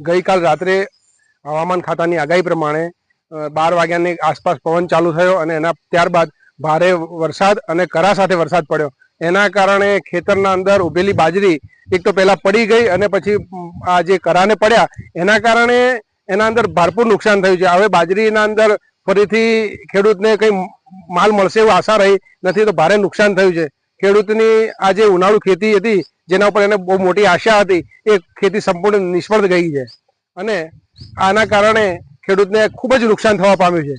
ગઈકાલ રાત્રે હવામાન ખાતાની આગાહી પ્રમાણે બાર વાગ્યાની આસપાસ પવન ચાલુ થયો અને એના ત્યારબાદ ભારે વરસાદ અને કરા સાથે વરસાદ પડ્યો. એના કારણે ખેતરના અંદર ઉભેલી બાજરી એક તો પહેલાં પડી ગઈ અને પછી આ જે કરાને પડ્યા, એના કારણે એના અંદર ભરપૂર નુકસાન થયું છે. હવે બાજરીના અંદર ફરીથી ખેડૂતને કંઈ માલ મળશે એવું આશા રહી નથી, તો ભારે નુકસાન થયું છે. ખેડૂતની આ જે ઉનાળુ ખેતી હતી, જેના ઉપર એને બહુ મોટી આશા હતી, એ ખેતી સંપૂર્ણ નિષ્ફળ ગઈ છે. અને આના કારણે ખેડૂતને ખૂબ જ નુકસાન થવા પામ્યું છે.